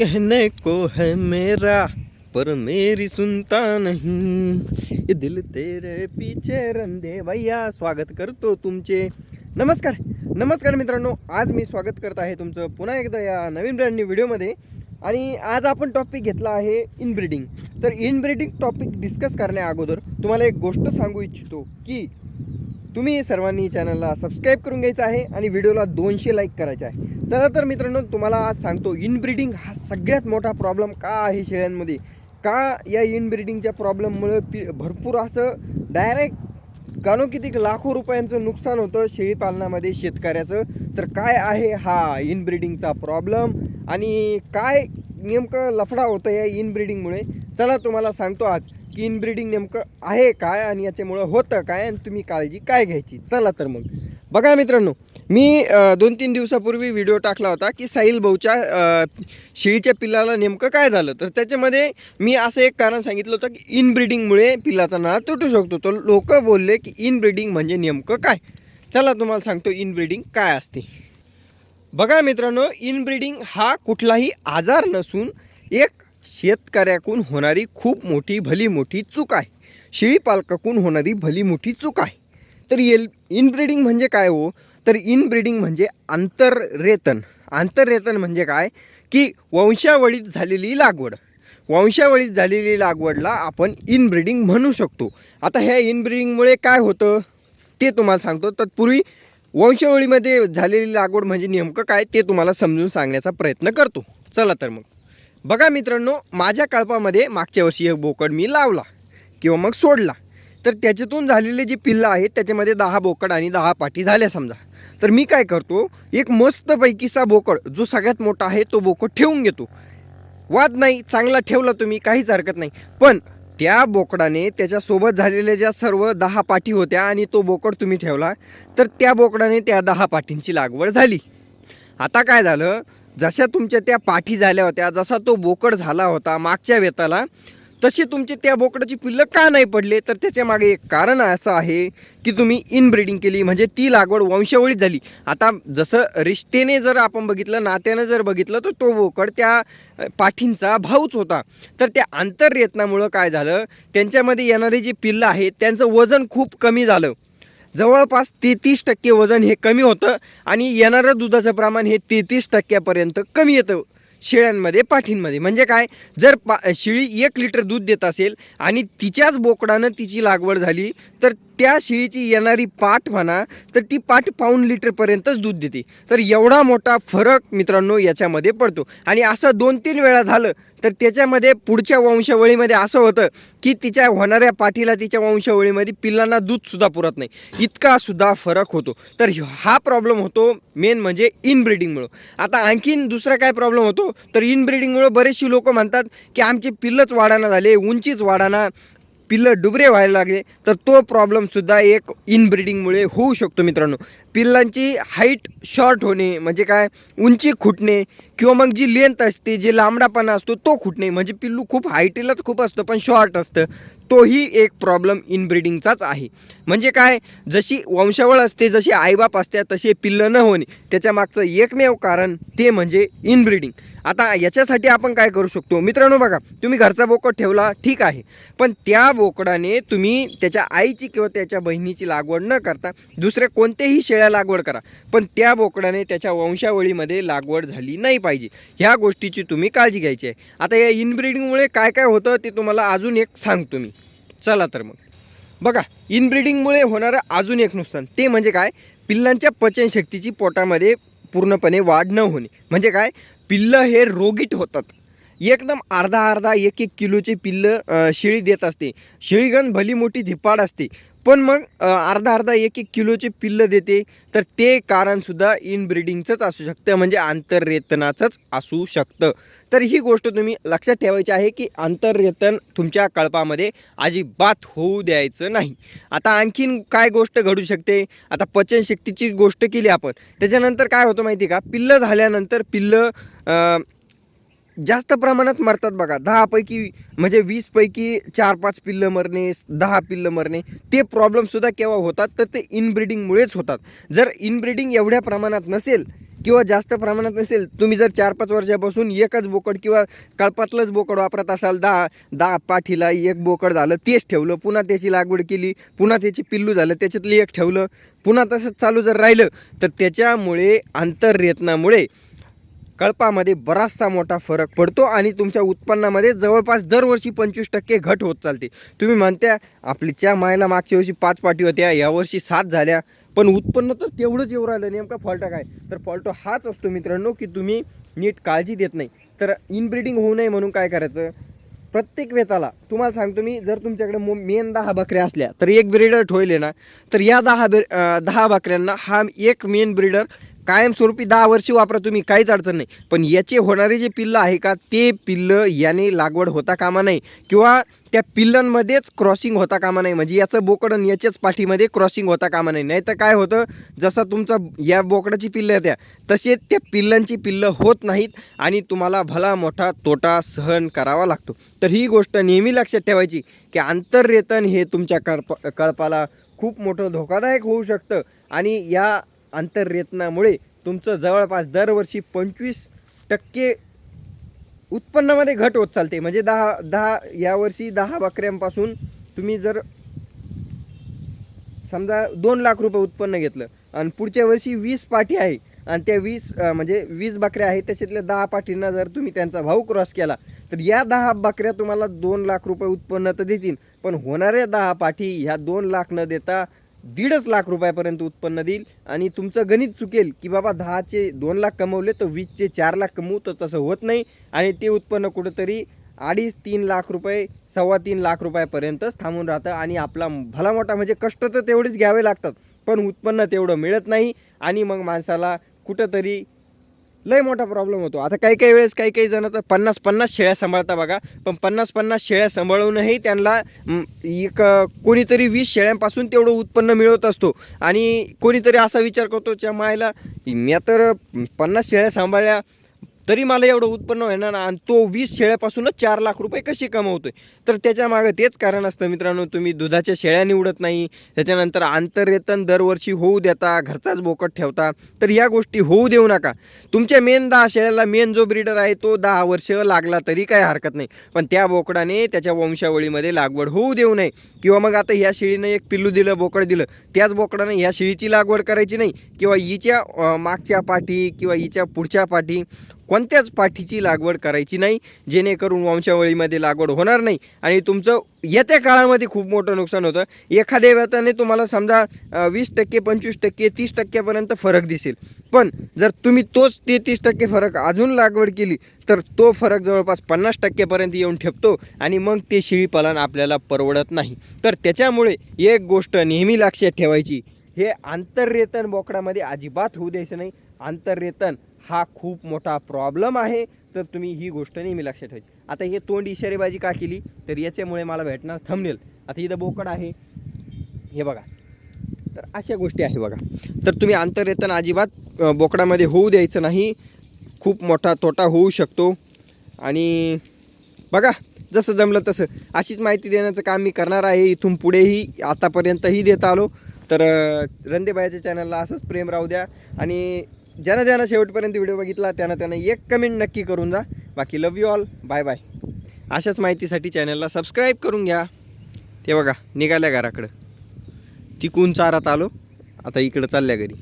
कहने को है मेरा पर मेरी सुनता नहीं। ये दिल तेरे पीछे रंदे भैया स्वागत करतो तुमचे। नमस्कार नमस्कार मित्रांनो आज मी स्वागत करत आहे तुमचं पुन्हा एकदा या नवीन ब्रँडनी व्हिडिओमध्ये आणि आज आपण टॉपिक घेतला आहे इनब्रीडिंग तर इनब्रीडिंग टॉपिक डिस्कस करण्या अगोदर तुम्हाला एक गोष्ट सांगू इच्छितो की तुम्ही सर्वांनी चॅनलला सबस्क्राईब करून घ्यायचं आहे आणि व्हिडिओला दोनशे लाईक करायचे आहे. चला तर मित्रांनो तुम्हाला आज सांगतो इनब्रीडिंग हा सगळ्यात मोठा प्रॉब्लेम का आहे शेळ्यांमध्ये? का या इनब्रीडिंगच्या प्रॉब्लेममुळे पी भरपूर असं डायरेक्ट कानो किती लाखो रुपयांचं नुकसान होतं शेळीपालनामध्ये शेतकऱ्याचं? तर काय आहे हा इनब्रीडिंगचा प्रॉब्लेम आणि काय नेमकं लफडा होतं या इनब्रीडिंगमुळे चला तुम्हाला सांगतो आज की इनब्रीडिंग नेमकं आहे काय आणि याच्यामुळं होतं काय आणि तुम्ही काळजी काय घ्यायची? चला तर मग. बघा मित्रांनो मी दोन तीन दिवसापूर्वी व्हिडिओ टाकला होता की साहिल भाऊच्या शिळीच्या शेळीच्या पिल्लाला नेमकं काय झालं? तर त्याच्यामध्ये मी असं एक कारण सांगितलं होतं की इनब्रीडिंगमुळे पिल्लाचा नाळ तुटू शकतो. तर लोक बोलले की इनब्रीडिंग म्हणजे नेमकं काय? चला तुम्हाला सांगतो इनब्रीडिंग काय असते. बघा मित्रांनो इनब्रीडिंग हा कुठलाही आजार नसून एक शेतकऱ्याकडून होणारी खूप मोठी भली मोठी चूक आहे. शिळी पालकाकडून होणारी भली मोठी चूक आहे. तर येल इनब्रीडिंग म्हणजे काय हो? तर इनब्रीडिंग म्हणजे आंतररेतन आंतररेतन म्हणजे काय? की वंशावळीत झालेली लागवड. वंशावळीत झालेली लागवडला आपण इनब्रीडिंग म्हणू शकतो. आता ह्या इनब्रीडिंगमुळे काय होतं? ते तुम्हाला सांगतो. तत्पूर्वी वंशावळीमध्ये झालेली लागवड म्हणजे नेमकं काय? ते तुम्हाला समजून सांगण्याचा प्रयत्न करतो. चला तर मग. बघा मित्रांनो माझ्या कळपामध्ये मागच्या वर्षी एक बोकड मी लावला किंवा मग सोडला. तर त्याच्यातून झालेले जे पिल्लं आहेत त्याच्यामध्ये दहा बोकड आणि दहा पाठी झाल्या समजा. तर मी काय करतो एक मस्तपैकीचा बोकड जो सगळ्यात मोठा आहे तो बोकड ठेवून घेतो. वाद नाही चांगला ठेवला तुम्ही काहीच हरकत नाही. पण त्या बोकडाने त्याच्यासोबत झालेल्या ज्या सर्व दहा पाठी होत्या आणि तो बोकड तुम्ही ठेवला तर त्या बोकडाने त्या दहा पाठींची लागवड झाली. आता काय झालं जशा तुमच्या त्या पाठी झाल्या होत्या जसा तो बोकड झाला होता मागच्या वेताला तसे तुमचे त्या बोकडाची पिल्लं का नाही पडले? तर त्याच्यामागे एक कारण असं आहे की तुम्ही इनब्रीडिंग केली म्हणजे ती लागवड वंशावळीत झाली. आता जसं रिश्तेने जर आपण बघितलं नात्यानं जर बघितलं तर तो बोकड त्या पाठींचा भाऊच होता. तर त्या आंतरयत्नामुळं काय झालं? त्यांच्यामध्ये येणारे जे पिल्लं आहेत त्यांचं वजन खूप कमी झालं. जवळपास तेहतीस टक्के वजन हे कमी होतं आणि येणारं दुधाचं प्रमाण हे तेहतीस टक्क्यापर्यंत कमी येतं. शेळ्यांमध्ये पाठींमध्ये. म्हणजे काय? जर पा शेळी एक लिटर दूध देत असेल आणि तिच्याच बोकडानं तिची लागवड झाली तर त्या शेळीची येणारी पाठ म्हणा तर ती पाठ पाऊन लिटरपर्यंतच दूध देते. तर एवढा मोठा फरक मित्रांनो याच्यामध्ये पडतो. आणि असं दोन तीन वेळा झालं तर त्याच्यामध्ये पुढच्या वंशावळीमध्ये असं होतं की तिच्या होणाऱ्या पाठीला तिच्या वंशावळीमध्ये पिल्लांना दूधसुद्धा पुरत नाही. इतका सुद्धा फरक होतो. तर हा प्रॉब्लेम होतो मेन म्हणजे इनब्रीडिंगमुळं आता आणखीन दुसरा काय प्रॉब्लेम होतो? तर इनब्रीडिंगमुळं बरेचशी लोक म्हणतात की आमचे पिल्लच वाढाना झाले उंचीच वाढाना पिल्लं डुबरे व्हायला लागले. तर तो प्रॉब्लेमसुद्धा एक इनब्रीडिंगमुळे होऊ शकतो मित्रांनो. पिल्लांची हाईट शॉर्ट होणे म्हणजे काय? उंची खुटणे किंवा मग जी लेंथ असते जे लांबडापणा असतो तो खुटणे म्हणजे पिल्लू खूप हाईटीलाच खूप असतं पण शॉर्ट असतं. तोही एक प्रॉब्लेम इनब्रीडिंगचाच आहे. म्हणजे काय? जशी वंशावळ असते जशी आईबाप असते तसे पिल्लं न होणे त्याच्या मागचं एकमेव कारण ते म्हणजे इनब्रीडिंग आता याच्यासाठी आपण काय करू शकतो? मित्रांनो बघा तुम्ही घरचा बोकड ठेवला ठीक आहे. पण त्या बोकडाने तुम्ही त्याच्या आईची किंवा त्याच्या बहिणीची लागवड न करता दुसऱ्या कोणत्याही शेळ्या लागवड करा. पण त्या बोकडाने त्याच्या वंशावळीमध्ये लागवड झाली नाही पाहिजे. पाहिजे. ह्या गोष्टीची तुम्ही काळजी घ्यायची आहे. आता या इनब्रीडिंगमुळे काय काय होतं ते तुम्हाला अजून एक सांगतो मी. चला तर मग. बघा इनब्रीडिंगमुळे होणारं अजून एक नुकसान. ते म्हणजे काय? पिल्लांच्या पचनशक्तीची पोटामध्ये पूर्णपणे वाढ न होणे. म्हणजे काय? पिल्लं हे रोगीट होतात. एकदम अर्धा अर्धा एक एक किलोचे पिल्लं शेळी देत असते. शेळीगण भली मोठी धिप्पाड असते. पण मग अर्धा अर्धा एक एक किलोचे पिल्लं देते. तर ते कारणसुद्धा इनब्रिडिंगचंच असू शकतं म्हणजे आंतररेतनाचंच असू शकतं. तर ही गोष्ट तुम्ही लक्षात ठेवायची आहे की आंतररेतन तुमच्या कळपामध्ये अजिबात होऊ द्यायचं नाही. आता आणखीन काय गोष्ट घडू शकते? आता पचनशक्तीची गोष्ट केली आपण. त्याच्यानंतर काय होतं माहिती आहे का? पिल्लं झाल्यानंतर पिल्लं जास्त प्रमाणात मरतात बघा. दहापैकी म्हणजे वीसपैकी चार पाच पिल्लं मरणे दहा पिल्लं मरणे ते प्रॉब्लेमसुद्धा केव्हा होतात? तर ते इनब्रीडिंगमुळेच होतात. जर इनब्रीडिंग एवढ्या प्रमाणात नसेल किंवा जास्त प्रमाणात नसेल तुम्ही जर चार पाच वर्षापासून एकच बोकड किंवा कळपातलंच बोकड वापरत असाल दहा दहा पाठीला एक बोकड झालं तेच ठेवलं पुन्हा त्याची लागवड केली पुन्हा त्याची पिल्लू झालं त्याच्यातलं एक ठेवलं पुन्हा तसंच चालू जर राहिलं तर त्याच्यामुळे आंतररेतनामुळे कळपामध्ये बराचसा मोठा फरक पडतो आणि तुमच्या उत्पन्नामध्ये जवळपास दरवर्षी पंचवीस टक्के घट होत चालते. तुम्ही म्हणत्या आपली च्या मायला मागच्या वर्षी पाच पाठी होत्या यावर्षी सात झाल्या. पण उत्पन्न तर तेवढंच येऊ राहिलं नेमका फॉल्ट काय? तर फॉल्ट हाच असतो मित्रांनो की तुम्ही नीट काळजी देत नाही. तर इनब्रीडिंग होऊ नये म्हणून काय करायचं? प्रत्येक वेताला तुम्हाला सांगतो मी जर तुमच्याकडे मो मेन दहा बकऱ्या असल्या तर एक ब्रीडर ठेवले ना तर या दहा ब्रि दहा बकऱ्यांना हा एक मेन ब्रीडर कायमस्वरूपी दहा वर्षी वापरा तुम्ही काहीच अडचण नाही. पण याचे होणारे जे पिल्लं आहे का ते पिल्लं याने लागवड होता कामा नाही. किंवा त्या पिल्लांमध्येच क्रॉसिंग होता कामा नाही. म्हणजे याचं बोकड आणि याच्याच पाठीमध्ये क्रॉसिंग होता कामा नाही. नाही तर काय होतं जसं तुमचा या बोकडाची पिल्लं येत्या तसे त्या पिल्लांची पिल्लं होत नाहीत आणि तुम्हाला भला मोठा तोटा सहन करावा लागतो. तर ही गोष्ट नेहमी लक्षात ठेवायची की आंतररेतन हे तुमच्या कळप कळपाला खूप मोठं धोकादायक होऊ शकतं. आणि या आंतररेतनामुळे तुमचं जवळपास दरवर्षी पंचवीस टक्के उत्पन्नामध्ये घट होत चालते. म्हणजे दहा दहा यावर्षी दहा बकऱ्यांपासून तुम्ही जर समजा दोन लाख रुपये उत्पन्न घेतलं आणि पुढच्या वर्षी वीस पाठी आहे आणि त्या वीस म्हणजे वीस बकऱ्या आहेत त्याच्यातल्या दहा पाठींना जर तुम्ही त्यांचा भाऊ क्रॉस केला तर या दहा बकऱ्या तुम्हाला दोन लाख रुपये उत्पन्न तर देतील. पण होणाऱ्या दहा पाठी ह्या दोन लाख न देता दीडच लाख रुपयापर्यंत उत्पन्न देईल. आणि तुमचं गणित चुकेल की बाबा दहाचे दोन लाख कमवले तर वीसचे चार लाख कमवू तर तसं होत नाही. आणि ते उत्पन्न कुठंतरी अडीच तीन लाख रुपये सव्वा तीन लाख रुपयापर्यंतच थांबून राहतं. आणि आपला भला मोठा म्हणजे कष्ट तर तेवढेच घ्यावे लागतात पण उत्पन्न तेवढं मिळत नाही. आणि मग माणसाला कुठंतरी लय मोठा प्रॉब्लेम होतो. आता काही काही वेळेस काही काही जण तर पन्नास पन्नास शेळ्या सांभाळता बघा. पण पन्नास पन्नास शेळ्या सांभाळूनही त्यांना एक कोणीतरी वीस शेळ्यांपासून तेवढं उत्पन्न मिळवत असतो. आणि कोणीतरी असा विचार करतो च्या मायला मी तर पन्नास शेळ्या सांभाळल्या तरी मला एवढं उत्पन्न होणार ना. आणि तो वीस शेळ्यापासूनच चार लाख रुपये कसे कमवतोय? तर त्याच्यामागं तेच कारण असतं मित्रांनो तुम्ही दुधाच्या शेळ्या निवडत नाही. त्याच्यानंतर आंतररेतन दरवर्षी होऊ देता घरचाच बोकट ठेवता. तर या गोष्टी होऊ देऊ नका. तुमच्या मेन दहा शेळ्याला मेन जो ब्रीडर आहे तो दहा वर्ष लागला तरी काही हरकत नाही. पण त्या बोकडाने त्याच्या वंशावळीमध्ये लागवड होऊ देऊ नये. किंवा मग आता ह्या शेळीनं एक पिल्लू दिलं बोकड दिलं. त्याच बोकडाने ह्या शेळीची लागवड करायची नाही. किंवा हिच्या मागच्या पाठी किंवा हिच्या पुढच्या पाठी कोणत्याच पाठीची लागवड करायची नाही जेणेकरून वंशावळीमध्ये लागवड होणार नाही. आणि तुमचं येत्या काळामध्ये खूप मोठं नुकसान होतं. एखाद्या व्यताने तुम्हाला समजा वीस टक्के पंचवीस टक्के तीस टक्क्यापर्यंत फरक दिसेल. पण जर तुम्ही तोच ते तीस टक्के फरक अजून लागवड केली तर तो फरक जवळपास पन्नास टक्केपर्यंत येऊन ठेपतो आणि मग ते शेळीपालन आपल्याला परवडत नाही. तर त्याच्यामुळे एक गोष्ट नेहमी लक्षात ठेवायची हे आंतररेतन बोकडामध्ये अजिबात होऊ द्यायचं नाही. आंतररेतन हा खूप मोठा प्रॉब्लेम आहे. तर तुम्ही ही गोष्ट नेहमी लक्षात ठेवायची आता हे तोंड इशारेबाजी का केली? तर याच्यामुळे मला भेटणार थंबनेल आता इथं बोकड आहे. हे बघा. तर अशा गोष्टी आहे बघा. तर तुम्ही आंतररेतन अजिबात बोकडामध्ये होऊ द्यायचं नाही. खूप मोठा तोटा होऊ शकतो. आणि बघा जसं जमलं तसं. अशीच माहिती देण्याचं काम मी करणार आहे. इथून पुढेही आतापर्यंतही देत आलो. तर अ, रंदेबाईच्या चॅनलला असंच प्रेम राहू द्या. आणि ज्यानं ज्यानं शेवटपर्यंत व्हिडिओ बघितला त्यानं त्यानं एक कमेंट नक्की करून जा. बाकी love you all bye bye अशाच माहितीसाठी चॅनलला सबस्क्राईब करून घ्या. ते बघा निघाल्या घराकडं. तिकून चारात आलो. आता इकडं चालल्या घरी.